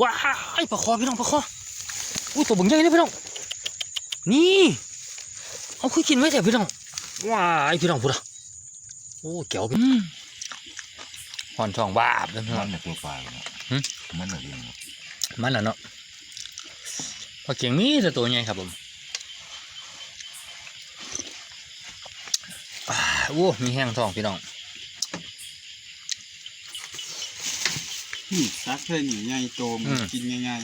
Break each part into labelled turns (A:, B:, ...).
A: ว้ายปลาคอพี่น้องปลาคออุ้ยตัวบึงใหญ่เลยพี่น้องนี่เอาคุยกินไว้แต่พี่น้องว้ายพี่น้องพูดอะโอ้เก๋วพี่อืมหอนทองบาบเลยพี่น้
B: มั
A: อง
B: นเนี่ยตัวปลาเนาะ
A: หึ
B: มันเนี่ยเอง
A: มันแหละเนาะปลาเก่งมีแต่ตัวใหญ่ครับผมอ่าโอ้มีแห้งทองพี่น้อง
C: ซักเลยหนีใหญ่โตมันกินง่าย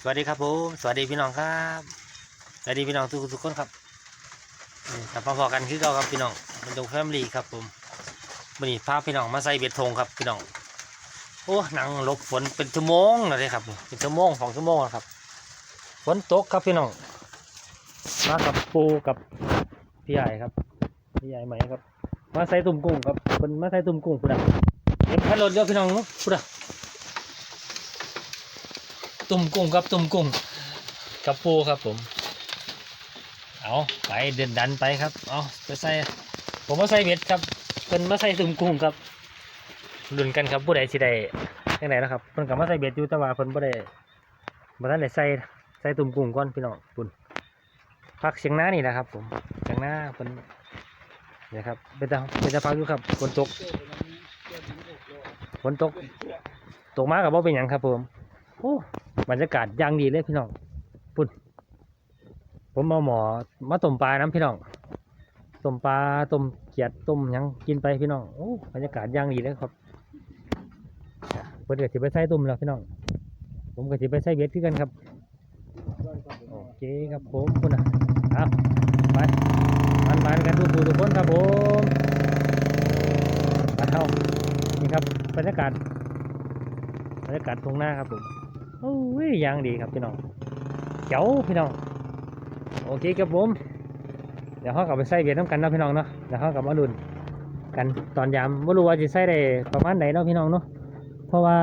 A: สวัสดีครับผมสวัสดีพี่น้องครับสวัสดีพี่น้องทุกทุกคนครับอืมกลับมาพอกันคือเก่าครับพี่น้องมันดูแฟมิลี่ครับผมวันนี้พาพี่น้องมาใส่เบ็ดธงครับพี่น้อง โอ้หนังหลบฝนเป็นชั่วโมงเลยครับ เป็นชั่วโมงสองชั่วโมงครับ ฝนตกครับพี่น้อง มากับปูกับพี่ใหญ่ครับ พี่ใหญ่ไหมครับ มาใส่ตุ่มกุ้งครับเป็นมาใส่ตุ่มกุ้งพุ่นอะเห็นพันรถเดียวพี่น้องเนาะพุ่นอะตุ่มกุ้งครับตุ่มกุ้งกับปูครับผม เอาไปเดินดันไปครับ เอาไปใส่ ผมมาใส่เบ็ดครับเป็นมาใส่ตุ่มกุ้งครับ ดุนกันครับผู้ใดสิได้ยังไงนะครับเพิ่นกับมาใส่เบ็ดอยู่แต่ว่าเพิ่นบ่ได้บ่ทันได้ใส่ใส่ตุ่มกุ้งก่อนพี่น้องปุ่นพักเสียงหน้านี่แหละครับ ผมเสียงหน้าเพิ่นเนี่ยครับเป็นตาเป็นตาพักอยู่ครับฝนตกฝนตกตกมากับบ่เป็นหยังครับผมโอ้บรรยากาศย่างดีเลยพี่น้องปุ่นผมเอาหมอมาต้มปลาน้ำพี่น้องต้มปลาต้มเขียดต้มยังกินไปพี่น้องโอ้บรรยากาศย่างดีเลยครับ เพื่อนก็สิไปใส่ต้มแล้วพี่น้อง ผมก็สิไปใส่เบ็ดที่กันครับ โอเคครับผมคุณอะเอาไปมันมันกันทุกทุกคนครับผมเข้านี่ครับบรรยากาศบรรยากาศตรงหน้าครับผมโอ้ยยางดีครับพี่น้องเจ๋วพี่น้อง โอเคครับผม เดี๋ยวเขากลับไปใส่เบียดน้ำกันนะพี่น้องเนาะ เดี๋ยวเขากลับมาดุนกันตอนยามไม่รู้ว่าจะใส่ได้ประมาณไหนเนาะพี่น้องเนาะ เพราะว่า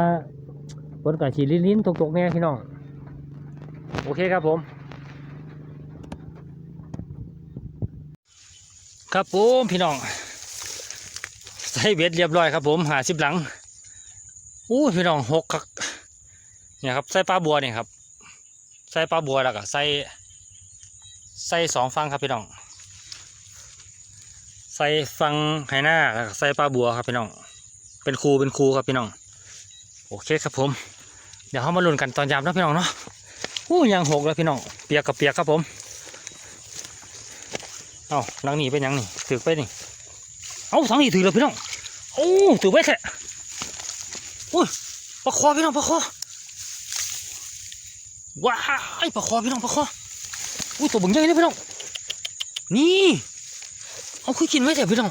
A: ฝนก่อนฉีลิ้นลิ้นๆตกๆเนี่ยพี่น้อง โอเคครับผม ครับผมพี่น้อง ใส่เบ็ดเรียบร้อยครับผมหาสิบหลังอู้พี่น้องหกครับเนี่ยครับใส่ปลาบัวเนี่ยครับ ใส่ปลาบัวแล้วก็ใส่ใส่สองฟังครับพี่น้อง ใส่ฟังไหหน้าแล้วก็ใส่ปลาบัวครับพี่น้อง เป็นครูเป็นครูครับพี่น้อง โอเคครับผม เดี๋ยวเขามาลุ้นกันตอนยามนะพี่น้องเนาะอู้ยางหกแล้วพี่น้อง เปียกกับเปียกครับผม เอาลังนี้เป็นหยังนี่ถือไปนี่ เอาสังนี้ถือแล้วพี่น้องโอ้ถือไว้แท้อุ้ยปลาคอพี่น้องปลาคอว้ายปลาคอพี่น้องปลาคออุ้ยตัวบึงใหญ่เลยพี่น้อง นี่เอาคุยกินไว้แต่พี่น้อง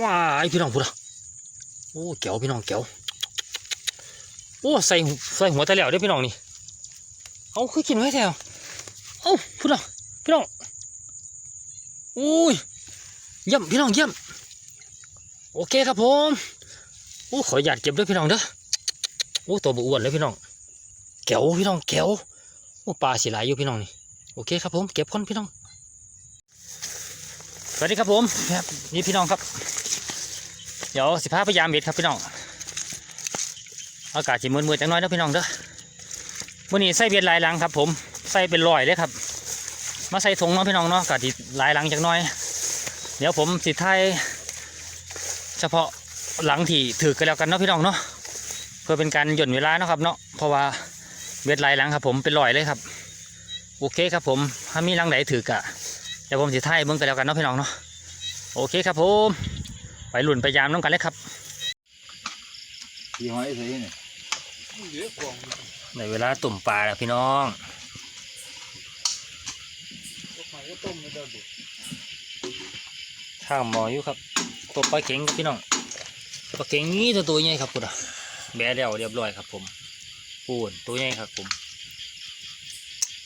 A: ว้ายพี่น้องพูดอะโอ้เก๋วพี่น้องเก๋ว โอ้ใส่ใส่หัวตะเหลวเด้พี่น้องนี่เอาคุยกินไว้แต่เอ้าพูดอะพี่น้องโอ้ยเยี่ยมพี่น้องเยี่ยมโอเคครับผมโอ้ขออนุญาตเก็บด้วยพี่น้องเด้อโอ้ตัวบอ้วนเลยพี่น้องเก๋วพี่น้องเก๋วโอ้ปลาสีหลายอยู่พี่น้องนี่โอเคครับผมเก็บคนพี่น้องสวัสดีครับผมครับนี่พี่น้องครับ เดี๋ยวสิพาพยายามเบ็ดครับพี่น้อง อากาศจะมืดๆจังน้อยนะพี่น้องเด้อวันนี้ใส่เบ็ดหลายหลังครับ ผมใส่เป็นร้อยเลยครับ มาใส่ถุงเนาะพี่น้องเนาะอากาศสิหลายหลังจังน้อย เดี๋ยวผมสิท้ายเฉพาะหลังที่ถือกันแล้วกันเนาะพี่น้องเนาะเพื่อเป็นการหย่นเวลาเนาะครับเนาะเพราะว่าเบ็ดลายหลังครับ ผมเป็นรอยเลยครับ โอเคครับผมถ้ามีหลังไหนถือกะเดี๋ยวผมจะถ่ายเบิ้งไปแล้วกันเนาะพี่น้องเนาะโอเคครับผมไปหลุ่นไปยามน้องกันเลยครับ
B: พี่ห้อยใส่เนี่ย
A: ในเวลาตุ่มปลาแล้วพี่น้อง
C: ก็หมายก็ต้มไม่ได้บุ
A: ข้างหมออยู่ครับตัวปลาเข็งครับพี่น้องปลาเข็งนี้ตัวตัวใหญ่ครับพุดอะแบะแล้วเรียบร้อยครับ ผมปูนตัวใหญ่ครับผม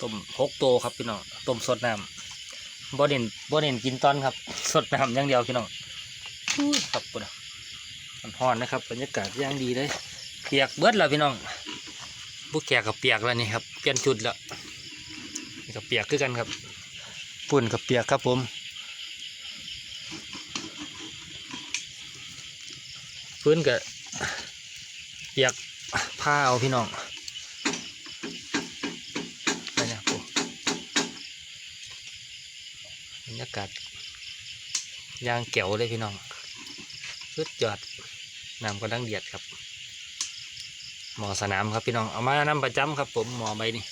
A: ต้มหกตัวครับพี่น้องต้มสดน้ำบ่เด่นบ่เด่นกินตอนครับ สดน้ำอย่างเดียวพี่น้องอู้ยครับพุดอะมันฮอนนะครับบรรยากาศย่างดีเลย เปียกเบิดแล้วพี่น้องบุกแกกับเปียกแล้วนี่ครับเปลี่ยนชุดแล้วกับเปียกคือกันครับปุ่นกับเปียกครับผมพื้นกับเปียกผ้าเอาพี่น้องไปนะปูบรรยากาศยางเกี่ยวเลยพี่น้องสุดยอดน้ำกำลังเดือดครับ หมอสนามครับพี่น้องเอามานำประจำครับ ผมหมอใบนี่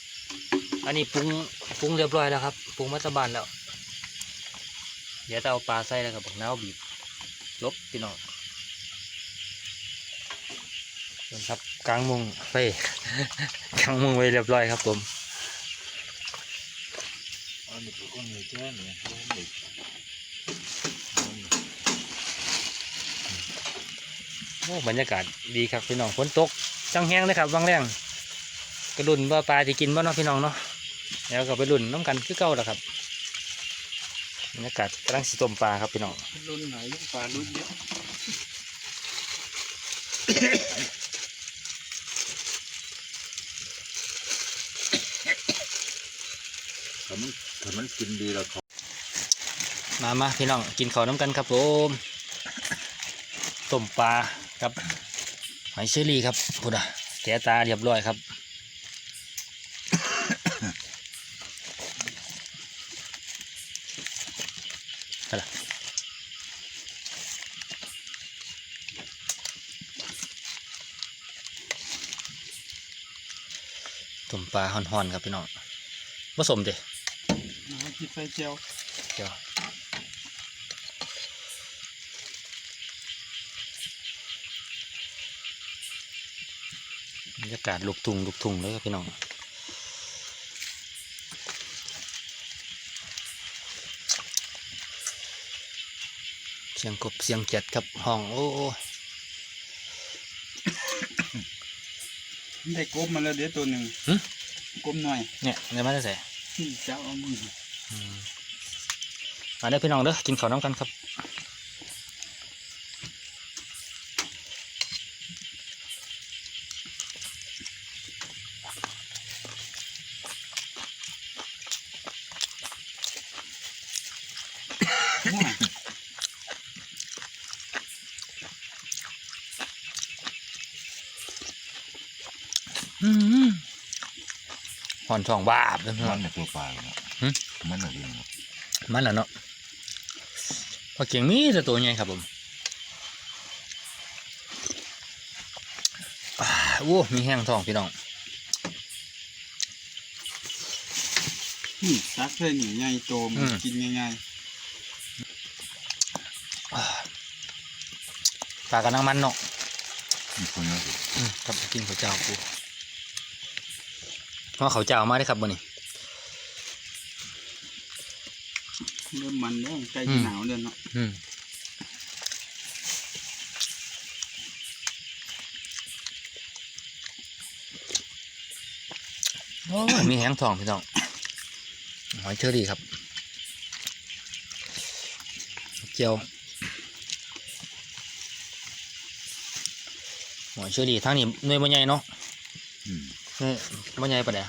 A: อันนี้ปรุงปรุงเรียบร้อยแล้วครับปรุงมัตบานแล้ว เดี๋ยวจะเอาปลาใส่แล้วครับบอกน้าบีบลบพี่น้องส่วนครับกลางมุงไปกลางมุงไว้เรียบร้อยครับผม
B: อันนี้ก็เหนื่อยแค่เนี่ยเด็ก
A: โอ้บรรยากาศดีครับพี่น้องฝนตก จังแห้งเลยครับวังแรงกระดุนว่าปลาที่กินบ่เนาะพี่น้องเนาะแล้วก็ไปลุ่นน้ำกันคือเก่าแล้วครับบรรยากาศกำลังสิต้มปลาครับพี่น้อง
C: รุ่นไหนลูกปลารุ่นเยอะ
B: ถ้ามันถ้ามันกินดีแล้วเขา
A: มามาพี่น้องกินข้าวน้ำกันครับผมต้มปลาครับ หอยเชอรี่ครับพูดอะแกะตาเรียบร้อยครับไปละต้มปลาห่อนๆครับพี่น้องผสมเด้
C: น้ำคิดใส่เจียว
A: เดี๋ยว บรรยากาศลุกทุงลุกทุงเลยครับพี่น้องเสียงกบเสียงเจ็ดครับห้องโอ้โอ้
C: ได้กบมาแล้วเดี๋ยวตัวหนึ่งกบหน่อย
A: เนี่ยเดี๋ยวมาได้ใส่
C: ที่เจ้าเอามือ
A: อืมมาได้อพี่น้องเด้อกินข้าวน้ำกันครับ หอนช่องบาบเลยพี่น้
B: มั
A: อง
B: นเนี่ยตัวปลาเนาะ
A: หึ
B: มันอะไรเนาะ
A: มันแหละเนาะพอเก่งมีแต่ตัวใหญ่ครับผมอ่าโอ้มีแห้งท้องพี่น้อง
C: นี่ซักใส่หนีใหญ่โตมันกินง่าย
A: อ่าปลากระนังมันเนาะ
B: มีคนเนาะ
A: อืมครับกินข้าวเจ้ากู เพราะข้าเจ้ามาได้ครับบ่นี่
C: เริ่มมันแล้วใกล้จะหนาวเดือนเนาะ
A: อืมโอ้ยมีแห้งทองพี่น้องหอยเชอรี่ครับ เจียวหอยเชอรี่ทางนี้หน่วยบ่ใหญ่เนาะ นี่บ่ใหญ่ปะเนี่ย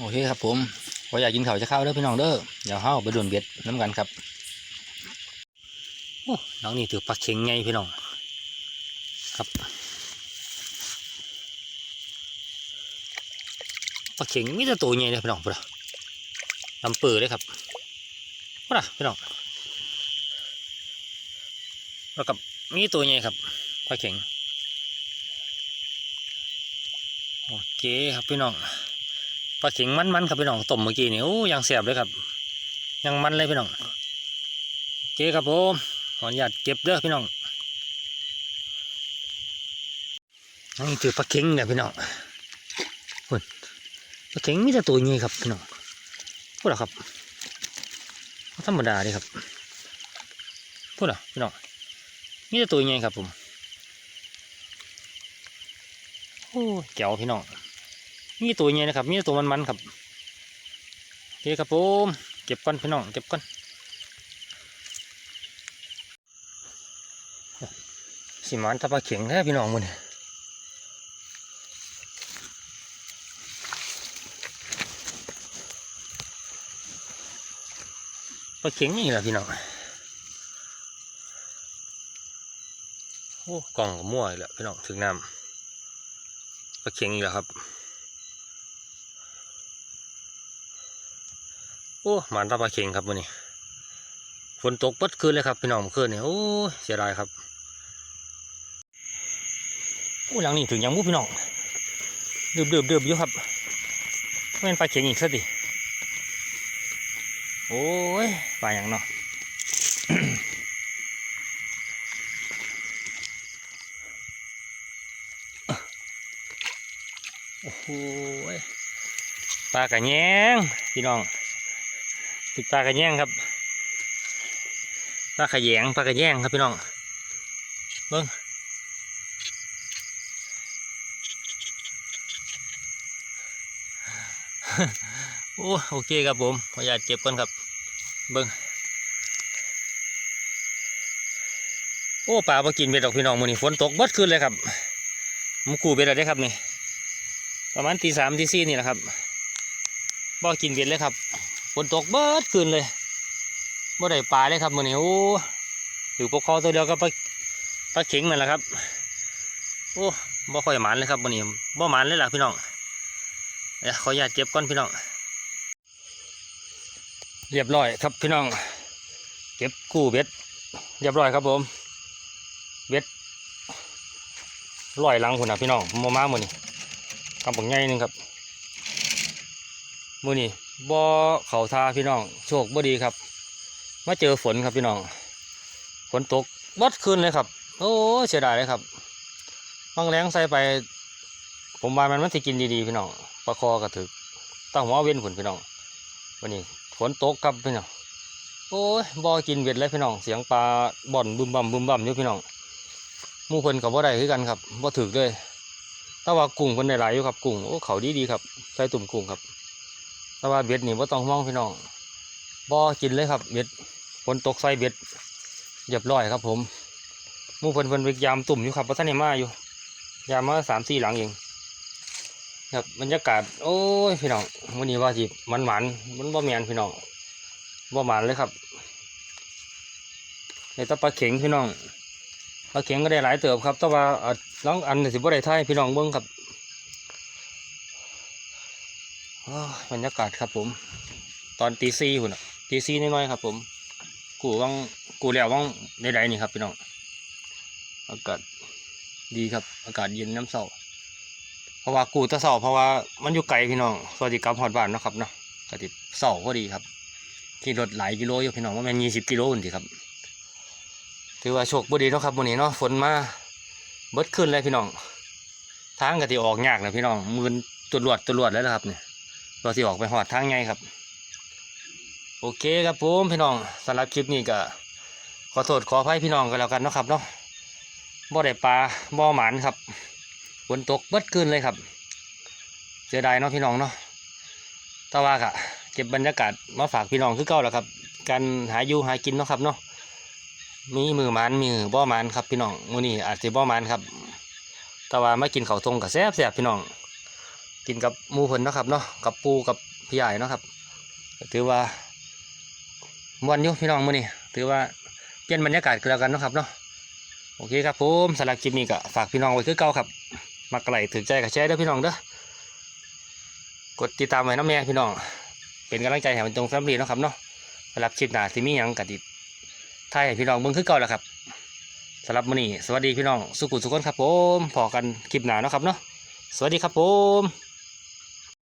A: โอเคครับผมพออยากกินข้าจะเข้าเด้อพี่น้องเด้อเดี๋ยวเฮาไปดุนเบ็ดน้ำกันครับน้องนี่ถือปลาเข็งไงพี่น้อง ครับปลาเข็งมีแต่ตัวใหญ่เลยพี่น้องพุ่นน่ะลำปือเลยครับพุ่นน่ะพี่น้องแล้วกับมีตัวใหญ่ครับปลาเข็งโอเคครับพี่น้องปลาเข็งมันๆครับพี่น้องต้มเมื่อกี้นี่โอ้ยังเสียบเลยครับยังมันเลยพี่น้องโอเคครับผมขออนุญาตเก็บเด้อพี่น้อง นี่คือปลาเข็งนี่ยพี่น้องคุณปลาเข็งมีแต่ตัวใหญ่ครับพี่น้องพูดหรอครับธรรมดาเลยครับพูดหรอพี่น้องมีแต่ตัวใหญ่ครับผมโอ้ยแก้วพี่น้องมีตัวใหญ่นะครับมีตัวมันๆครับโอเคครับผมเก็บก่อนพี่น้องเก็บก่อนสิมันตะปาเข็งแท้พี่น้องมัน ปลาเข็งนี่แหละพี่น้องโอ้กล่องมั่วอีกแล้วพี่น้องถึงน้ำปลาเข็งอีกแล้วครับ โอ้หมันตาปลาเข็งครับวันนี้ฝนตกปิดคืนเลยครับพี่น้องเมื่อคืนนี่โอ้เสียดายครับโอ้หลังนี้ถึงยังมุพี่น้องเดือบเดือบเดือบอยู่ครับไม่เป็นปลาเข็งอีกสักที โอ้ยปลาอย่างเนาะโอ้โหปลากระแยงพี่น้องติดปลากระแยงครับปลากระแยงปลากระแยงครับพี่น้องเบิ้ง โอ้โอเคครับผมขออนุญาตเก็บก่อนครับเบิ้งโอ้ปลามากินเบ็ดดอกพี่น้องมือนี้ฝนตกเบิดขึ้นเลยครับมันกูเบ็ดอะไรครับนี่ประมาณตีสามตีสี่นี่แหละครับบ่กินเบ็ดเลยครับฝนตกเบิดคืนเลยบ่ได้ปลาเลยครับมือนี้โอ้อยู่ปกคอตัวเดียวก็ปลาปลาเข็งนั่นแหละครับโอ้บ่ค่อยหมันเลยครับมือนี้บ่หมันเลยล่ะพี่น้องเดี๋ยวขออนุญาตเก็บก่อนพี่น้อง เรียบร้อยครับพี่น้อง เก็บกู้เบ็ดเรียบร้อยครับผม เบ็ดลอยหลังคุณนะพี่น้องโมมามือนี้กำปังใหญ่หนึงครับมือนี่บ่อเขาทาพี่น้อง โชคบ่ดีครับ มาเจอฝนครับพี่น้อง ฝนตกบัดคืนเลยครับ โอ้เสียดายเลยครับบางแรงใส่ไป ผมว่ามันมันสิกินดีๆพี่น้องปลาคอกระถึกตั้งหัวเว้นผลพี่น้องวันนี้ ฝนตกครับพี่น้องโอ้ยบ่อกินเบ็ดเลยพี่น้องเสียงปลาบ่อนบึมบั่มบึมบั่มอยู่พี่น้องมู่เพิ่นกับบ่ได้คือกันครับบ่ถึกเลยแต่ว่ากุ้งคนได้หลายอยู่ครับกุ้งโอ้เขาดีดีครับใส่ตุ่มกุ้งครับ แต่ว่าเบ็ดนี่ว่าต้องห่วงพี่น้องบ่กินเลยครับเบ็ดฝนตกใส่เบ็ดเรียบร้อยครับผมมู่เพิ่นเพิ่นไปยามตุ่มอยู่ครับเพราะท่านนี่มาอยู่ยามมาสามสี่หลังเอง ครับบรรยากาศ โอ้ยพี่น้องวันนี้ว่าสิมันหวานมันบ่แมนพี่น้องบ่หวานเลยครับในตะปลาเข็งพี่น้องปลาเข็งก็ได้หลายเติบครับต่ว่าเอ่อน้องอันนี่สิบ่ได้ท่ายพี่น้องเบิ้งครับบรรยากาศครับผม ตอนตีสี่หุ่นตีสี่น้อยๆครับ ผม กูว่างกูแล้วว่างใดๆนี่ครับพี่น้อง อากาศดีครับ อากาศเย็นน้ำเศร้า ราะว่ากูแตะเศร้าเพราะว่ามันอยู่ไกลพี่น้องสวัสดีครับฮอดบ้านนะครับเนาะกติเศร้าพอดีครับขี่รถหลายกิโลอยู่พี่น้องว่าม่นยี่สิบกิโลอุ่ครับ ถือว่าโชคบ่ดีเนาะครับวันนี้เนาะฝนมาเบิดขึ้นเลยพี่น้อง ทางก็ที่ออกยากนะพี่น้องมืนตรวดตัวรวดแล้วนะครับเนี่ยตัวที่ออกไปหอดทางไงครับ โอเคครับผมพี่น้องสำหรับคลิปนี้ก็ขอโทษขออภัยพี่น้องกันแล้วกันเนาะครับเนาะบ่ได้ปลาบ่หมานครับ ฝนตกเบิดขึ้นเลยครับ เสียดายเนาะพี่น้องเนาะแต่ว่าก็เก็บบรรยากาศมาฝากพี่น้องคือเก่าแล้วครับ การหาอยู่หากินเนาะครับเนาะมีมือมันมีมือบ่หมันครับพี่น้องมือนี้อาจสิบ่หมันครับ แต่ว่ามากินเข้าวทงกับแซ่บแซ่บพี่น้อง กินกับหมูเพิ่นเนาะครับเนาะกับปูกับพี่ใหญ่เนาะครับถือว่าม่วนอยู่พี่น้องมือนี้ถือว่าเปลี่ยนบรรยากาศกันแล้วกันเนาะครับเนาะโอเคครับผมสำหรับคลิปนี้ก็ฝากพี่น้องไว้คือเก่าครับ มักไหลถือใจกับแชร์เด้อพี่น้องเด้อกดติดตามไว้น้ำแม่พี่น้อง เป็นกำลังใจให้มันตรงแฟมลี่นะครับเนาะสำหรับคลิปหนาที่มีหยังกติดไทยให้พี่น้องเบิ่งคือเก่าแล้วครับสำหรับมื้อนี้สวัสดีพี่น้องสุขุสุขคนครับผมพอกันคลิปหนาเนาะครับเนาะสวัสดีครับผม